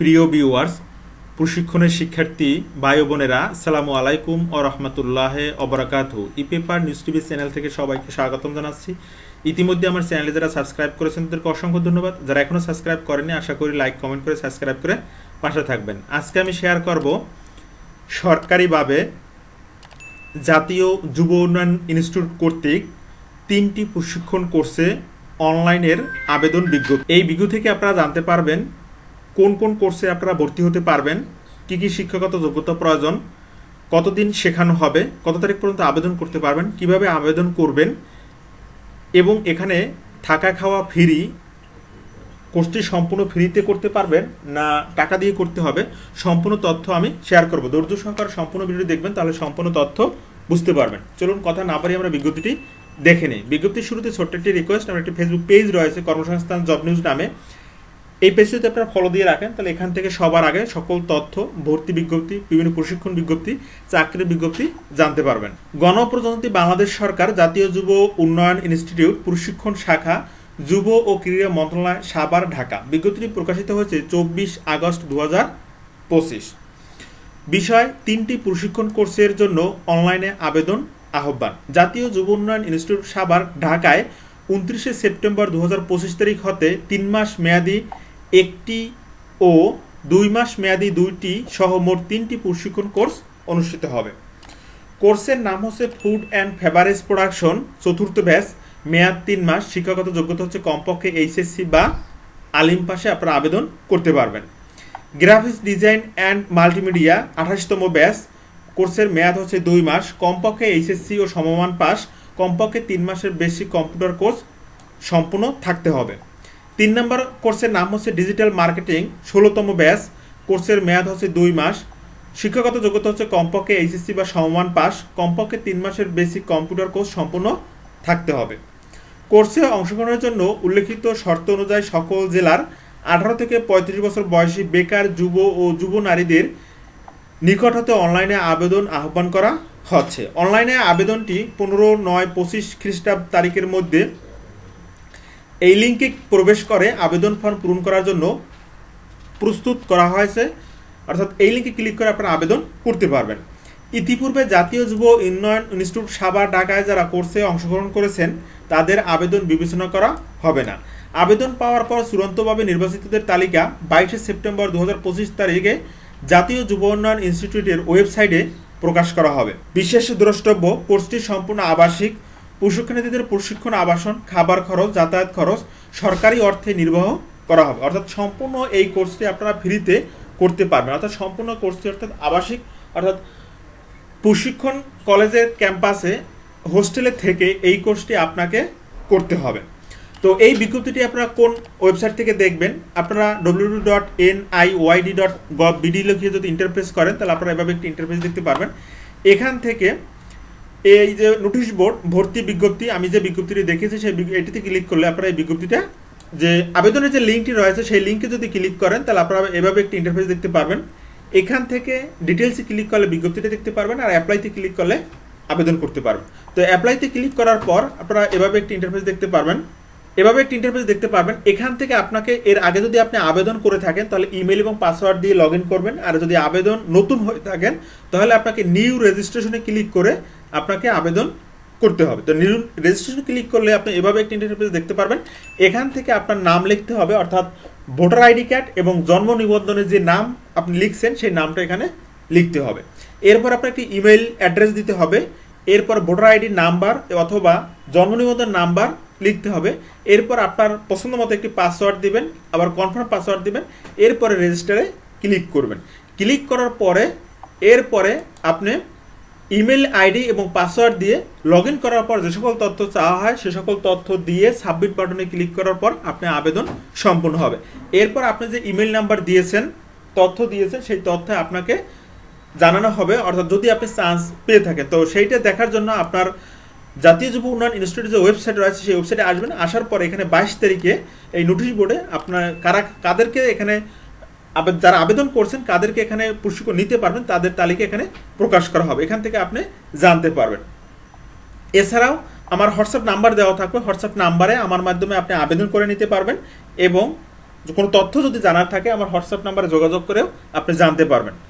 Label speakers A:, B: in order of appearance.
A: প্রিয় ভিউয়ার্স প্রশিক্ষণের শিক্ষার্থী, ভাই বোনেরা সালামু আলাইকুম ও রহমতুল্লাহ অবরাকাত পেপার নিউজ টিভি চ্যানেল থেকে সবাইকে স্বাগতম জানাচ্ছি। ইতিমধ্যে আমার চ্যানেলে যারা সাবস্ক্রাইব করেছেন, তাদেরকে অসংখ্য ধন্যবাদ। যারা এখনও সাবস্ক্রাইব করেনি আশা করি লাইক কমেন্ট করে সাবস্ক্রাইব করে পাশে থাকবেন। আজকে আমি শেয়ার করব সরকারিভাবে জাতীয় যুব উন্নয়ন ইনস্টিটিউট কর্তৃক তিনটি প্রশিক্ষণ কোর্সে অনলাইনের আবেদন বিজ্ঞপ্তি। এই বিজ্ঞপ্তি থেকে আপনারা জানতে পারবেন কোন কোন কোর্সে আপনারা ভর্তি হতে পারবেন, কি কি শিক্ষাগত যোগ্যতা প্রয়োজন, কতদিন শেখানো হবে, কত তারিখ পর্যন্ত আবেদন করতে পারবেন, কীভাবে আবেদন করবেন, এবং এখানে থাকা খাওয়া ফ্রি কোর্সটি সম্পূর্ণ ফ্রিতে করতে পারবেন না টাকা দিয়ে করতে হবে, সম্পূর্ণ তথ্য আমি শেয়ার করব। ধৈর্য সহকারে সম্পূর্ণ ভিডিও দেখবেন, তাহলে সম্পূর্ণ তথ্য বুঝতে পারবেন। চলুন কথা না পারি আমরা বিজ্ঞপ্তিটি দেখে নিই। বিজ্ঞপ্তির শুরুতে ছোট্ট একটি রিকোয়েস্ট আমার একটি ফেসবুক পেজ রয়েছে, কর্মসংস্থান জব নিউজ নামে। এই পেজটি যদি আপনারা ফলো দিয়ে রাখেন, তাহলে এখান থেকে সবার আগে সকল তথ্য, ভর্তি বিজ্ঞপ্তি, বিভিন্ন প্রশিক্ষণ বিজ্ঞপ্তি, চাকরির বিজ্ঞপ্তি জানতে পারবেন। গণপ্রজাতন্ত্রী বাংলাদেশ সরকার জাতীয় যুব উন্নয়ন ইনস্টিটিউট প্রশিক্ষণ শাখা যুব ও ক্রীড়া মন্ত্রণালয় সাবার ঢাকা। বিজ্ঞপ্তিটি প্রকাশিত হয়েছে চব্বিশ আগস্ট দু বিষয়, তিনটি প্রশিক্ষণ কোর্সের জন্য অনলাইনে আবেদন, আহ্বান। জাতীয় যুব উন্নয়ন ইনস্টিটিউট সাবার ঢাকায় উনত্রিশে সেপ্টেম্বর দু হাজার পঁচিশ তারিখ হতে তিন মাস মেয়াদি একটি ও দুই মাস মেয়াদি দুইটি সহ মোট তিনটি প্রশিক্ষণ কোর্স অনুষ্ঠিত হবে। কোর্সের নাম হচ্ছে ফুড অ্যান্ড ফেভারেজ প্রোডাকশন চতুর্থ ব্যাচ, মেয়াদ তিন মাস, শিক্ষাগত যোগ্যতা হচ্ছে কমপক্ষে এইচএসসি বা আলিম পাশে আপনারা আবেদন করতে পারবেন। গ্রাফিক্স ডিজাইন অ্যান্ড মাল্টিমিডিয়া আঠাশতম ব্যাচ, কোর্সের মেয়াদ হচ্ছে দুই মাস, কমপক্ষে এইচএসসি ও সমমান পাস কমপক্ষে তিন মাসের বেশি কম্পিউটার কোর্স সম্পূর্ণ থাকতে হবে। তিন নম্বর কোর্সের নাম হচ্ছে ডিজিটাল মার্কেটিং, ষোলোতম ব্যাস কোর্সের মেয়াদ হচ্ছে দুই মাস। শিক্ষাগত যোগ্যতা হচ্ছে কমপক্ষে এইচএসসি বা সমমান পাস। কমপক্ষে তিন মাসের বেসিক কম্পিউটার কোর্স সম্পূর্ণ থাকতে হবে। কোর্সে অংশগ্রহণের জন্য উল্লেখিত শর্ত অনুযায়ী সকল জেলার আঠারো থেকে পঁয়ত্রিশ বছর বয়সী বেকার যুব ও যুব নারীদের নিকট হতে অনলাইনে আবেদন আহ্বান করা হচ্ছে। অনলাইনে আবেদনটি পনেরো, নয়, পঁচিশ খ্রিস্টাব্দ তারিখের মধ্যে এই লিঙ্কে প্রবেশ করে আবেদন ফর্ম পূরণ করার জন্য প্রস্তুত করা হয়েছে। অর্থাৎ এই লিঙ্কে ক্লিক করে আপনারা আবেদন করতে পারবেন। ইতিপূর্বে জাতীয় যুব উন্নয়ন ইনস্টিটিউট সাভার, ঢাকায় যারা কোর্সে অংশগ্রহণ করেছেন, তাদের আবেদন বিবেচনা করা হবে না। আবেদন পাওয়ার পর চূড়ান্তভাবে নির্বাচিতদের তালিকা বাইশে সেপ্টেম্বর দু হাজার পঁচিশ তারিখে জাতীয় যুব উন্নয়ন ইনস্টিটিউটের ওয়েবসাইটে প্রকাশ করা হবে। বিশেষ দ্রষ্টব্য, কোর্সটি সম্পূর্ণ আবাসিক প্রশিক্ষণার্থীদের প্রশিক্ষণ আবাসন, খাবার খরচ, যাতায়াত খরচ, সরকারি অর্থে নির্বাহ করা হবে। অর্থাৎ সম্পূর্ণ এই কোর্সটি আপনারা ফ্রিতে করতে পারবেন। অর্থাৎ সম্পূর্ণ কোর্সটি অর্থাৎ আবাসিক, অর্থাৎ প্রশিক্ষণ কলেজের ক্যাম্পাসে, হোস্টেলে থেকে এই কোর্সটি আপনাকে করতে হবে। তো এই বিজ্ঞপ্তিটি আপনারা কোন ওয়েবসাইট থেকে দেখবেন? আপনারা W dot N I Y D dot gov BD লিখিয়ে যদি ইন্টারপ্রেস করেন, তাহলে আপনারা এভাবে একটি ইন্টারপ্রেস দেখতে পারবেন। এখান থেকে এই যে নোটিশ বোর্ড ভর্তি বিজ্ঞপ্তি, আমি যে বিজ্ঞপ্তিটি দেখেছি সেই এটিতে ক্লিক করলে আপনারা এই বিজ্ঞপ্তিটা যে আবেদনের যে লিঙ্কটি রয়েছে, সেই লিঙ্কে যদি ক্লিক করেন, তাহলে আপনারা এভাবে একটি ইন্টারফেস দেখতে পারবেন। এখান থেকে ডিটেলসে ক্লিক করলে বিজ্ঞপ্তিটা দেখতে পারবেন, আর অ্যাপ্লাইতে ক্লিক করলে আবেদন করতে পারবেন। তো অ্যাপ্লাইতে ক্লিক করার পর আপনারা এভাবে একটি ইন্টারফেস দেখতে পারবেন। এভাবে একটি ইন্টারফেস দেখতে পারবেন। এখান থেকে আপনাকে এর আগে যদি আপনি আবেদন করে থাকেন, তাহলে ইমেল এবং পাসওয়ার্ড দিয়ে লগ করবেন। আর যদি আবেদন নতুন হয়ে থাকেন, তাহলে আপনাকে নিউ রেজিস্ট্রেশনে ক্লিক করে আপনাকে আবেদন করতে হবে। তো নিউ রেজিস্ট্রেশন ক্লিক করলে আপনি এভাবে একটি ইন্টারফেস দেখতে পারবেন। এখান থেকে আপনার নাম লিখতে হবে, অর্থাৎ ভোটার আইডি কার্ড এবং জন্ম নিবন্ধনের যে নাম আপনি লিখছেন, সেই নামটা এখানে লিখতে হবে। এরপর আপনার একটি ইমেল অ্যাড্রেস দিতে হবে। এরপর ভোটার আইডি নাম্বার অথবা জন্ম নিবন্ধন নাম্বার লিখতে হবে। এরপর আপনার পছন্দ মতো একটি পাসওয়ার্ড দিবেন, আবার কনফার্ম পাসওয়ার্ড দিবেন, এরপরে রেজিস্টারে ক্লিক করবেন। ক্লিক করার পরে, এরপরে আপনি ইমেল আইডি এবং পাসওয়ার্ড দিয়ে লগ ইন করার পর যে সকল তথ্য চাওয়া হয়, সে সকল তথ্য দিয়ে সাবমিট বাটনে ক্লিক করার পর আপনার আবেদন সম্পূর্ণ হবে। এরপর আপনি যে ইমেল নাম্বার দিয়েছেন, তথ্য দিয়েছেন, সেই তথ্যে আপনাকে জানানো হবে। অর্থাৎ যদি আপনি চান্স পেয়ে থাকেন, তো সেইটা দেখার জন্য আপনার জাতীয় যুব উন্নয়ন ইনস্টিটিউটের যে ওয়েবসাইট রয়েছে, সেই ওয়েবসাইটে আসবেন। আসার পর এখানে বাইশ তারিখে এই নোটিশ বোর্ডে আপনার কারা, কাদেরকে এখানে যারা আবেদন করছেন, কাদেরকে এখানে প্রশিক্ষণ নিতে পারবেন, তাদের তালিকা এখানে প্রকাশ করা হবে। এখান থেকে আপনি জানতে পারবেন। এছাড়াও আমার হোয়াটসঅ্যাপ নাম্বার দেওয়া থাকবে। হোয়াটসঅ্যাপ নাম্বারে আমার মাধ্যমে আপনি আবেদন করে নিতে পারবেন এবং কোনো তথ্য যদি জানার থাকে, আমার হোয়াটসঅ্যাপ নাম্বারে যোগাযোগ করেও আপনি জানতে পারবেন।